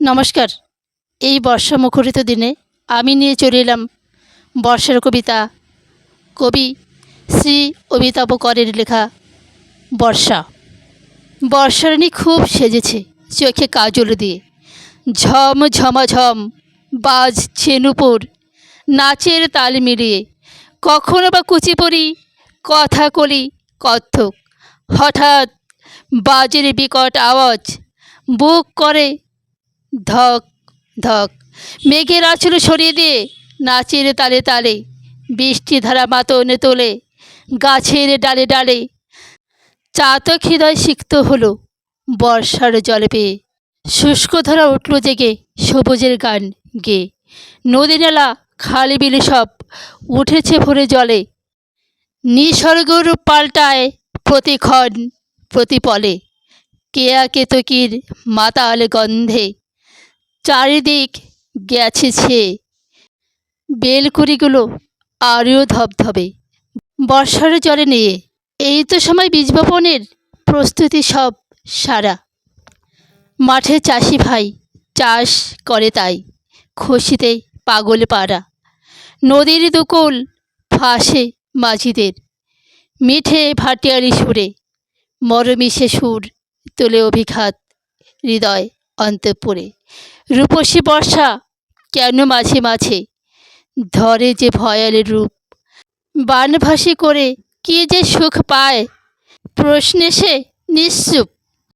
নমস্কার। এই বর্ষা মুখরিত দিনে আমি নিয়ে চলে এলাম বর্ষার কবিতা, কবি শ্রী অমিতাভ করের লেখা বর্ষা। বর্ষারানী খুব সেজেছে চোখে কাজল দিয়ে। ঝম ঝমাঝম বাজছে নুপুর, নাচের তাল মিলিয়ে। কখনো বা কুচিপুরি কথা কলি কত্থক। হঠাৎ বাজের বিকট আওয়াজ, বুক করে ধক ধক। মেঘের আঁচল সরিয়ে দিয়ে নাচের তালে তালে, বৃষ্টি ধারা মাতনে তোলে, গাছের ডালে ডালে। চাতক হৃদয় সিক্ত হলো বর্ষার জল পেয়ে। শুষ্ক ধরা উঠল জেগে সবুজের গান গেয়ে। নদী নালা, খালি বিলে সব উঠেছে ভরে জলে। নিসর্গরূপ পাল্টায় প্রতিক্ষণ প্রতিপলে। কেয়া কেতকীর মাতাল গন্ধে চারিদিক গেছে ছেয়ে বেলকুড়িগুলো আরও ধবধবে। বর্ষার জলে নিয়ে। এই তো সময় বীজ বপনের প্রস্তুতি সব সারা। মাঠে চাষি ভাই চাষ করে তাই, খুশিতে পাগল পাড়া। নদীর দুকুল ফাঁসে মাঝিদের। মিঠে ভাটিয়ালি সুরে মরমিশে সুর তোলে অভিঘাত হৃদয়। অন্তঃপুরে রূপসী বর্ষা কেন মাঝে মাঝে? ধরে যে ভয়ালের রূপ। বানভাসি করে কি যে সুখ পায়? প্রশ্নে সে নিশ্চুপ।